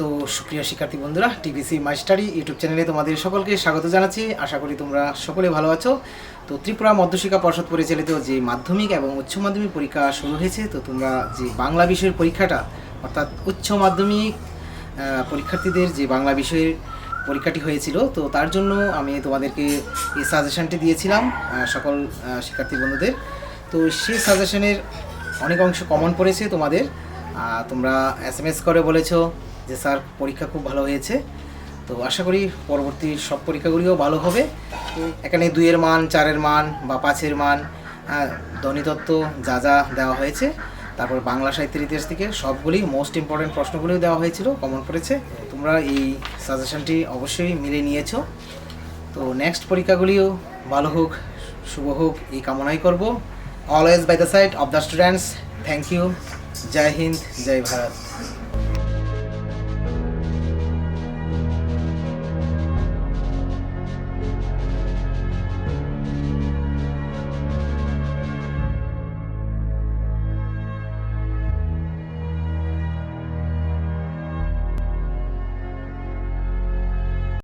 তো সুপ্রিয় শিক্ষার্থী বন্ধুরা, টিভিসি মাই স্টাডি ইউটিউব চ্যানেলে তোমাদের সকলকে স্বাগত জানাচ্ছি। আশা করি তোমরা সকলে ভালো আছো। তো ত্রিপুরা মধ্যশিক্ষা পর্ষদ পরিচালিত যে মাধ্যমিক এবং উচ্চ মাধ্যমিক পরীক্ষা শুরু হয়েছে, তো তোমরা যে বাংলা বিষয়ের পরীক্ষাটা, অর্থাৎ উচ্চ মাধ্যমিক পরীক্ষার্থীদের যে বাংলা বিষয়ের পরীক্ষাটি হয়েছিল, তো তার জন্য আমি তোমাদেরকে এই সাজেশনটি দিয়েছিলাম সকল শিক্ষার্থী বন্ধুদের। তো সেই সাজেশনের অনেক অংশ কমন পড়েছে তোমাদের। তোমরা এস এম এস করে বলেছ যে স্যার পরীক্ষা খুব ভালো হয়েছে। তো আশা করি পরবর্তী সব পরীক্ষাগুলিও ভালো হবে। এখানে দুইয়ের মান চারের মান বা পাঁচের মান হ্যাঁ, ধ্বনিতত্ত্ব যা যা দেওয়া হয়েছে। তারপর বাংলা সাহিত্যের ইতিহাস থেকে সবগুলি মোস্ট ইম্পর্টেন্ট প্রশ্নগুলিও দেওয়া হয়েছিল কমন পড়েছে তোমরা এই সাজেশনটি অবশ্যই মিলে নিয়েছো। তো নেক্সট পরীক্ষাগুলিও ভালো হোক শুভ হোক এই কামনাই করব। Always by the side of the students thank you জয় হিন্দ জয় ভারত